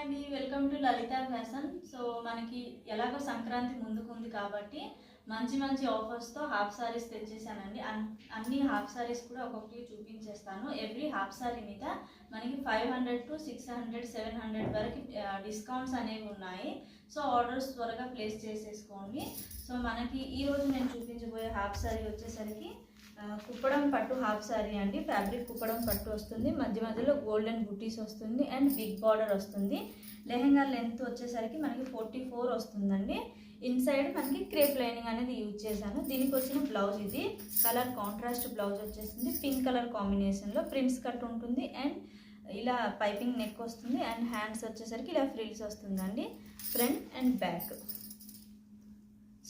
అండి. Welcome to Lalitha fashion so మనకి ఎలాగో సంక్రాంతి ముందుకుంది కాబట్టి మంచి మంచి ఆఫర్స్తో హాఫ్ సారీస్ తెచ్చేసానండి. అన్- అన్ని హాఫ్ సారీస్ కూడా ఒక్కొక్కటి చూపించేస్తాను. ఎవ్రీ హాఫ్ సారీ మీద మనకి five hundred to six hundred seven hundred వరకు డిస్కౌంట్స్ అనేవి ఉన్నాయి. సో ఆర్డర్స్ త్వరగా ప్లేస్ చేసేసుకోండి. సో మనకి ఈరోజు నేను చూపించబోయే హాఫ్ సారీ వచ్చేసరికి కుప్పడం పట్టు హాఫ్ సారీ అండి. ఫ్యాబ్రిక్ కుప్పడం పట్టు వస్తుంది. మధ్య మధ్యలో గోల్డెన్ బుటీస్ వస్తుంది అండ్ బిగ్ బార్డర్ వస్తుంది. లెహెంగా లెంత్ వచ్చేసరికి మనకి ఫోర్టీ ఫోర్ వస్తుందండి. ఇన్సైడ్ మనకి క్రేప్ లైనింగ్ అనేది యూజ్ చేశాను. దీనికి వచ్చిన బ్లౌజ్ ఇది. కలర్ కాంట్రాస్ట్ బ్లౌజ్ వచ్చేసింది. పింక్ కలర్ కాంబినేషన్లో ప్రింట్స్ కట్ ఉంటుంది అండ్ ఇలా పైపింగ్ నెక్ వస్తుంది అండ్ హ్యాండ్స్ వచ్చేసరికి ఇలా ఫ్రిల్స్ వస్తుందండి. Front and back.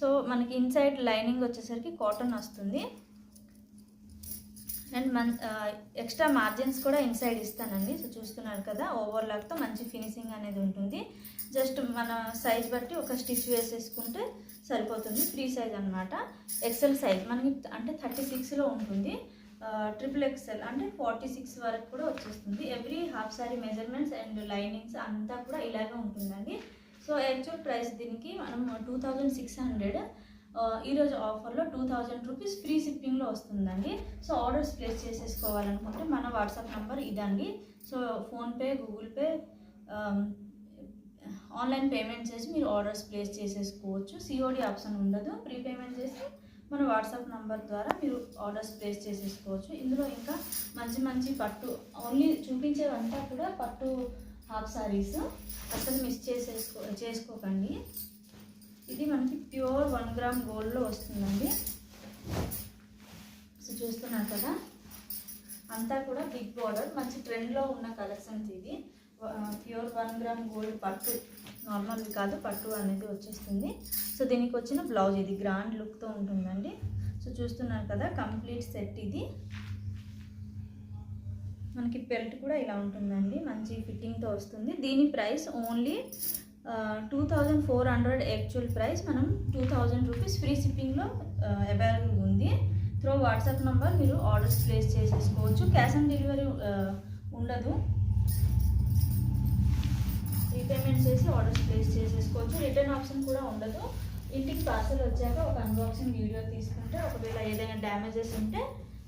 సో మనకి ఇన్సైడ్ లైనింగ్ వచ్చేసరికి కాటన్ వస్తుంది. అండ్ మన్ ఎక్స్ట్రా మార్జిన్స్ కూడా ఇన్సైడ్ ఇస్తానండి. సో చూస్తున్నారు కదా ఓవర్లాక్తో మంచి ఫినిషింగ్ అనేది ఉంటుంది. జస్ట్ మన సైజ్ బట్టి ఒక స్టిచ్ వేసేసుకుంటే సరిపోతుంది. ఫ్రీ సైజ్ అనమాట ఎక్సెల్ సైజ్ మనకి అంటే థర్టీ సిక్స్లో ఉంటుంది. Uh, ట్రిపుల్ ఎక్సెల్ అంటే ఫార్టీ సిక్స్ వరకు కూడా వచ్చేస్తుంది. Every half sari measurements and linings అంతా కూడా ఇలాగే ఉంటుందండి. సో యాక్చువల్ ప్రైస్ దీనికి మనం టూ థౌజండ్ సిక్స్ హండ్రెడ్ ఈరోజు ఆఫర్లో టూ థౌజండ్ రూపీస్ ఫ్రీ షిప్పింగ్లో వస్తుందండి. సో ఆర్డర్స్ ప్లేస్ చేసేసుకోవాలనుకుంటే మన వాట్సాప్ నెంబర్ ఇదండి. So PhonePe Google Pay online payment చేసి మీరు ఆర్డర్స్ ప్లేస్ చేసేసుకోవచ్చు. సిఓడి ఆప్షన్ ఉండదు. ప్రీ పేమెంట్ చేసి మన వాట్సాప్ నంబర్ ద్వారా మీరు ఆర్డర్స్ ప్లేస్ చేసేసుకోవచ్చు. ఇందులో ఇంకా మంచి మంచి పట్టు ఓన్లీ చూపించేవంతా కూడా పట్టు హాఫ్ సారీస్ అసలు మిస్ చేసేసుకో చేసుకోకండి. ఇది మనకి ప్యూర్ వన్ గ్రామ్ గోల్డ్లో వస్తుందండి. సో చూస్తున్నారు కదా? అంతా కూడా బిగ్ బార్డర్ మంచి ట్రెండ్లో ఉన్న కలెక్షన్స్ ఇది ప్యూర్ వన్ గ్రామ్ గోల్డ్ పట్టు నార్మల్ కాదు పట్టు అనేది వచ్చేస్తుంది. సో దీనికి వచ్చిన బ్లౌజ్ ఇది గ్రాండ్ లుక్తో ఉంటుందండి. సో చూస్తున్నారు కదా కంప్లీట్ సెట్ ఇది. మనకి బెల్ట్ కూడా ఇలా ఉంటుందండి మంచి ఫిట్టింగ్తో వస్తుంది. దీని price only two thousand four hundred actual price మనం టూ థౌజండ్ రూపీస్ ఫ్రీ షిప్పింగ్లో అవైలబుల్ ఉంది. త్రో వాట్సాప్ నెంబర్ మీరు ఆర్డర్స్ ప్లేస్ చేసేసుకోవచ్చు. క్యాష్ ఆన్ డెలివరీ ఉండదు. రీపేమెంట్ చేసి ఆర్డర్స్ ప్లేస్ చేసేసుకోవచ్చు. రిటర్న్ ఆప్షన్ కూడా ఉండదు. ఇంటికి పార్సల్ వచ్చాక ఒక అన్బాక్సింగ్ వీడియో తీసుకుంటే ఒకవేళ ఏదైనా డ్యామేజెస్ ఉంటే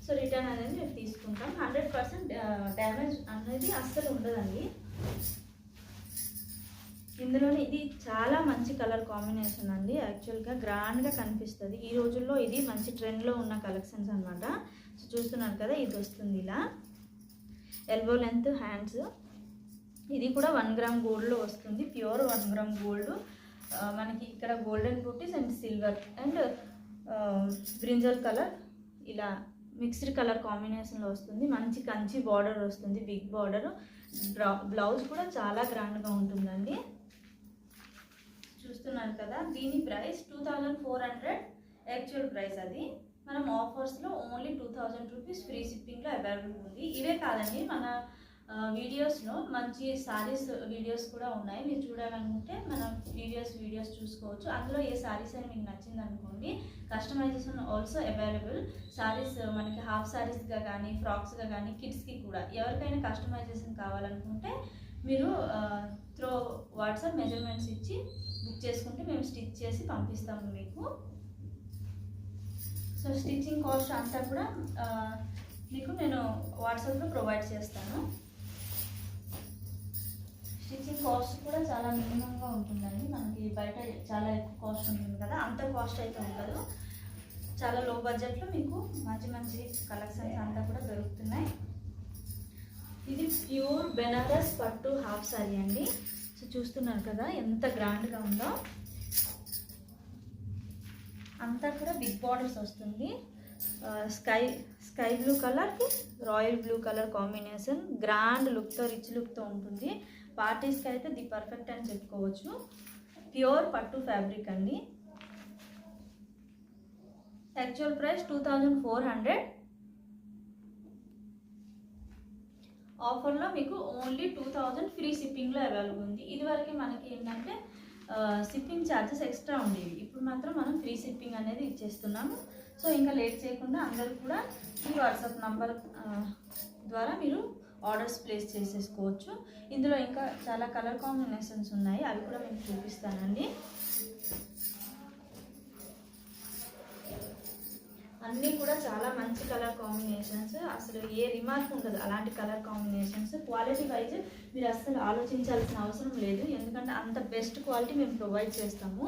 సో రిటర్న్ అనేది మేము తీసుకుంటాం. హండ్రెడ్ పర్సెంట్ డ్యామేజ్ అనేది అస్సలు ఉండదండి. ఇందులోనే ఇది చాలా మంచి కలర్ కాంబినేషన్ అండి. యాక్చువల్గా గ్రాండ్గా కనిపిస్తుంది. ఈ రోజుల్లో ఇది మంచి ట్రెండ్లో ఉన్న కలెక్షన్స్ అనమాట సో చూస్తున్నారు కదా ఇది వస్తుంది ఇలా. ఎల్బో లెంత్ హ్యాండ్స్ ఇది కూడా వన్ గ్రామ్ గోల్డ్లో వస్తుంది. Pure one gram gold. మనకి ఇక్కడ golden booties and silver and brinjal colour. ఇలా మిక్స్డ్ కలర్ కాంబినేషన్లో వస్తుంది. మంచి కంచి బార్డర్ వస్తుంది. Big border. బ్లౌజ్ కూడా చాలా గ్రాండ్గా ఉంటుందండి. చూస్తున్నారు కదా దీని price two thousand four hundred actual price అది. మనం ఆఫర్స్లో only two thousand rupees free షిప్పింగ్లో అవైలబుల్ ఉంది. ఇవే కాదండి మన వీడియోస్లో మంచి సారీస్ వీడియోస్ కూడా ఉన్నాయి. మీరు చూడాలనుకుంటే మనం వీడియోస్ వీడియోస్ చూసుకోవచ్చు. అందులో ఏ సారీస్ అని మీకు నచ్చింది అనుకోండి కస్టమైజేషన్ ఆల్సో అవైలబుల్ సారీస్ మనకి హాఫ్ సారీస్గా కానీ ఫ్రాక్స్గా కానీ కిడ్స్కి కూడా ఎవరికైనా కస్టమైజేషన్ కావాలనుకుంటే మీరు వాట్సాప్ మెజర్మెంట్స్ ఇచ్చి బుక్ చేసుకుంటే మేము స్టిచ్ చేసి పంపిస్తాము మీకు. సో స్టిచ్చింగ్ కాస్ట్ అంతా కూడా మీకు నేను వాట్సాప్లో ప్రొవైడ్ చేస్తాను. స్టిచ్చింగ్ కాస్ట్ కూడా చాలా మినిమంగా ఉంటుందండి. మనకి బయట చాలా ఎక్కువ కాస్ట్ ఉంటుంది కదా అంత కాస్ట్ అయితే ఉండదు. చాలా లో బడ్జెట్లో మీకు మంచి మంచి కలెక్షన్స్ అంతా కూడా దొరుకుతున్నాయి. ఇది ప్యూర్ బెనారస్ పట్టు హాఫ్ సారీ అండి. సో చూస్తున్నారు కదా ఎంత గ్రాండ్గా ఉందో. అంతా కూడా బిగ్ బార్డర్స్ వస్తుంది. స్కై స్కై బ్లూ కలర్కి royal blue colour combination. Grand లుక్తో రిచ్ లుక్తో ఉంటుంది. పార్టీస్కి అయితే ది పర్ఫెక్ట్ అని చెప్పుకోవచ్చు. ప్యూర్ పట్టు ఫ్యాబ్రిక్ అండి. Actual price two thousand four hundred. ఆఫర్లో మీకు ఓన్లీ టూ థౌజండ్ ఫ్రీ షిప్పింగ్లో అవైలబుల్ ఉంది. ఇదివరకు మనకి ఏంటంటే షిప్పింగ్ ఛార్జెస్ ఎక్స్ట్రా ఉండేవి. ఇప్పుడు మాత్రం మనం ఫ్రీ షిప్పింగ్ అనేది ఇచ్చేస్తున్నాము. సో ఇంకా లేట్ చేయకుండా అందరూ కూడా ఈ వాట్సాప్ నంబర్ ద్వారా మీరు ఆర్డర్స్ ప్లేస్ చేసేసుకోవచ్చు. ఇందులో ఇంకా చాలా కలర్ కాంబినేషన్స్ ఉన్నాయి. అవి కూడా మేము చూపిస్తానండి. అన్నీ కూడా చాలా మంచి కలర్ కాంబినేషన్స్ అసలు ఏ రిమార్క్ ఉండదు. అలాంటి కలర్ కాంబినేషన్స్ క్వాలిటీ వైజ్ మీరు అసలు ఆలోచించాల్సిన అవసరం లేదు. ఎందుకంటే అంత బెస్ట్ క్వాలిటీ మేము ప్రొవైడ్ చేస్తాము.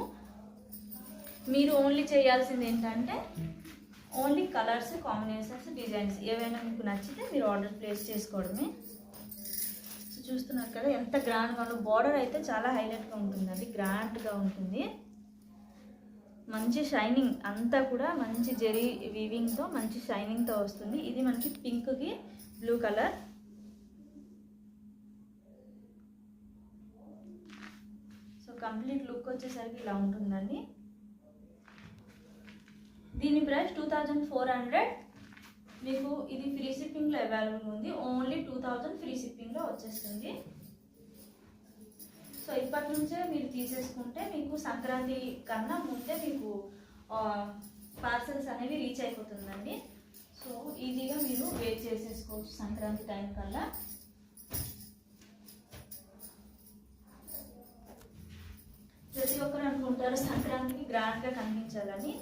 మీరు ఓన్లీ చేయాల్సింది ఏంటంటే ఓన్లీ కలర్స్ కాంబినేషన్స్ డిజైన్స్ ఏవైనా మీకు నచ్చితే మీరు ఆర్డర్ ప్లేస్ చేసుకోవడమే. చూస్తున్నారు కదా ఎంత గ్రాండ్గా ఉందో బార్డర్ అయితే చాలా హైలైట్గా ఉంటుందండి. గ్రాండ్గా ఉంటుంది. మంచి షైనింగ్ అంతా కూడా మంచి జెరీ వీవింగ్తో మంచి షైనింగ్తో వస్తుంది. ఇది మనకి పింక్కి blue colour. So complete look వచ్చేసరికి ఇలా ఉంటుందండి. దీని price two thousand four hundred. మీకు ఇది ఫ్రీ షిప్పింగ్లో అవైలబుల్ ఉంది. ఓన్లీ టూ థౌజండ్ ఫ్రీ షిప్పింగ్లో వచ్చేస్తుంది. సో ఇప్పటి నుంచే మీరు తీసేసుకుంటే మీకు సంక్రాంతి కన్నా ముందే మీకు పార్సల్స్ అనేవి రీచ్ అయిపోతుందండి. సో ఈజీగా మీరు వెయిట్ చేసేసుకోవచ్చు సంక్రాంతి టైం కల్లా. ప్రతి ఒక్కరు అనుకుంటారు సంక్రాంతికి గ్రాండ్గా కనిపించాలని.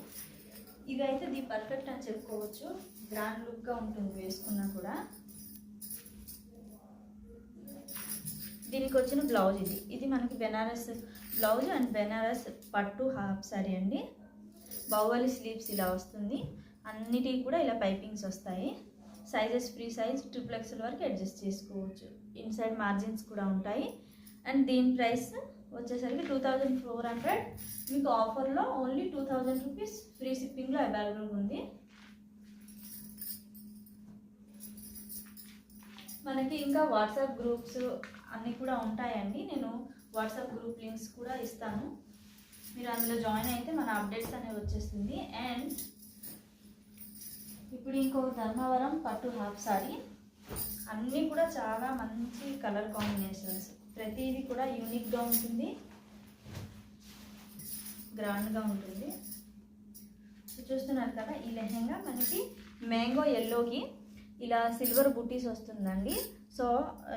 ఇదైతే ది పర్ఫెక్ట్ అని చెప్పుకోవచ్చు. గ్రాండ్ లుక్గా ఉంటుంది వేసుకున్నా కూడా. దీనికి వచ్చిన బ్లౌజ్ ఇది. ఇది మనకి బెనారస్ బ్లౌజ్ అండ్ బెనారస్ పట్టు హాఫ్ సారీ అండి. బాహుబలి స్లీవ్స్ ఇలా వస్తుంది. అన్నిటికీ కూడా ఇలా పైపింగ్స్ వస్తాయి. Sizes free size triple XL వరకు అడ్జస్ట్ చేసుకోవచ్చు. ఇన్సైడ్ మార్జిన్స్ కూడా ఉంటాయి. అండ్ దీని ప్రైస్ వచ్చేసరికి టూ థౌజండ్ ఫోర్ హండ్రెడ్. మీకు ఆఫర్లో only two thousand rupees free షిప్పింగ్లో అవైలబుల్ ఉంది. మనకి ఇంకా వాట్సాప్ గ్రూప్స్ అన్నీ కూడా ఉంటాయండి. నేను వాట్సాప్ గ్రూప్ లింక్స్ కూడా ఇస్తాను. మీరు అందులో జాయిన్ అయితే మన అప్డేట్స్ అనేవి వచ్చేస్తుంది. అండ్ ఇప్పుడు ఇంకొక ధర్మవరం పట్టు హాఫ్ సారీ. అన్నీ కూడా చాలా మంచి కలర్ కాంబినేషన్స్. ప్రతిదీ కూడా యూనిక్గా ఉంటుంది. గ్రాండ్గా ఉంటుంది. చూస్తున్నారు కదా ఈ లెహెంగా మనకి మ్యాంగో ఎల్లోకి ఇలా సిల్వర్ బుటీస్ వస్తుందండి. సో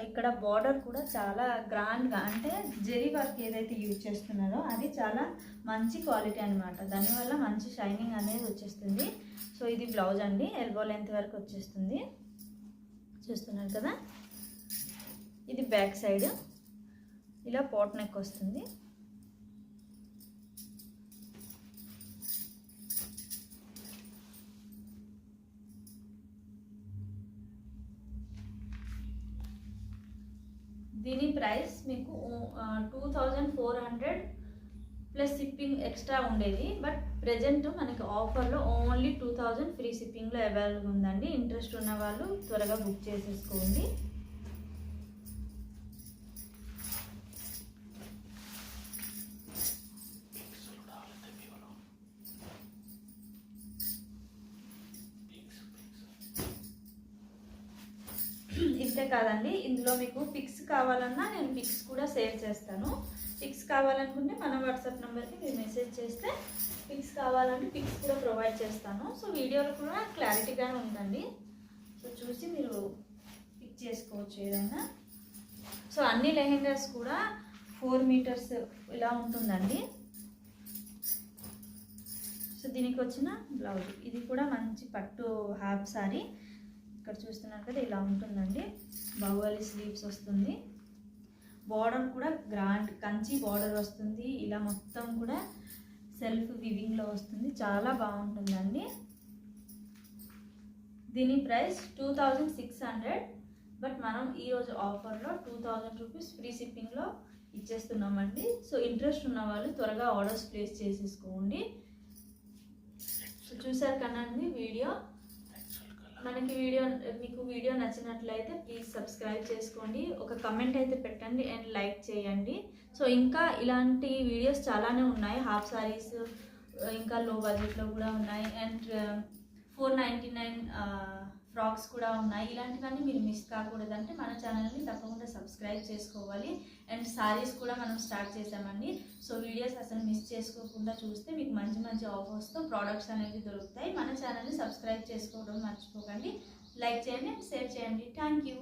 ఇక్కడ బార్డర్ కూడా చాలా గ్రాండ్గా అంటే జెరీ వర్క్ ఏదైతే యూజ్ చేస్తున్నారో అది చాలా మంచి క్వాలిటీ అనమాట దానివల్ల మంచి షైనింగ్ అనేది వచ్చేస్తుంది. సో ఇది బ్లౌజ్ అండి. ఎల్బో లెంత్ వరకు వచ్చేస్తుంది. చూస్తున్నారు కదా? ఇది బ్యాక్ సైడ్. ఇలా పోట్ నెక్ వస్తుంది. దీని ప్రైస్ మీకు two thousand four hundred plus shipping extra ఉండేది. బట్ ప్రజెంట్ మనకి ఆఫర్లో ఓన్లీ టూ థౌజండ్ ఫ్రీ షిప్పింగ్లో అవైలబుల్ ఉందండి. ఇంట్రెస్ట్ ఉన్న వాళ్ళు త్వరగా బుక్ చేసేసుకోండి. ఇంతే కాదండి ఇందులో మీకు పిక్స్ కావాలన్నా నేను పిక్స్ కూడా షేర్ చేస్తాను. పిక్స్ కావాలనుకుంటే మన వాట్సాప్ నెంబర్కి మీరు మెసేజ్ చేస్తే పిక్స్ కావాలంటే పిక్స్ కూడా ప్రొవైడ్ చేస్తాను. సో వీడియోలో కూడా క్లారిటీగానే ఉందండి. సో చూసి మీరు పిక్ చేసుకోవచ్చు ఏదైనా. సో అన్ని లెహెంగాస్ కూడా ఫోర్ మీటర్స్ ఇలా ఉంటుందండి. సో దీనికి వచ్చిన బ్లౌజ్. ఇది కూడా మంచి పట్టు హాఫ్ సారీ. ఇక్కడ చూస్తున్నారు కదా ఇలా ఉంటుందండి. బాహుబలి స్లీవ్స్ వస్తుంది. బార్డర్ కూడా గ్రాండ్ కంచి బార్డర్ వస్తుంది. ఇలా మొత్తం కూడా సెల్ఫ్ వివింగ్లో వస్తుంది. చాలా బాగుంటుందండి. దీని price two thousand six hundred but మనం ఈరోజు ఆఫర్లో టూ థౌజండ్ రూపీస్ ఫ్రీ షిప్పింగ్లో ఇచ్చేస్తున్నామండి. సో ఇంట్రెస్ట్ ఉన్న వాళ్ళు త్వరగా ఆర్డర్స్ ప్లేస్ చేసేసుకోండి. చూసారు కనండి వీడియో? మనకి వీడియో మీకు వీడియో నచ్చినట్లయితే ప్లీజ్ సబ్స్క్రైబ్ చేసుకోండి. ఒక కమెంట్ అయితే పెట్టండి అండ్ లైక్ చేయండి. సో ఇంకా ఇలాంటి వీడియోస్ చాలానే ఉన్నాయి. హాఫ్ సారీస్ ఇంకా లో బడ్జెట్లో కూడా ఉన్నాయి. And four ninety nine frocks కూడా ఉన్నాయి. ఇలాంటివన్నీ మీరు మిస్ కాకూడదంటే మన ఛానల్ని తప్పకుండా సబ్స్క్రైబ్ చేసుకోవాలి. అండ్ సారీస్ కూడా మనం స్టార్ట్ చేసామండి సో వీడియోస్ అసలు మిస్ చేసుకోకుండా చూస్తే మీకు మంచి మంచి ఆఫర్స్తో ప్రోడక్ట్స్ అనేవి దొరుకుతాయి. మన ఛానల్ని సబ్స్క్రైబ్ చేసుకోవడం మర్చిపోకండి. లైక్ చేయండి షేర్ చేయండి. Thank you.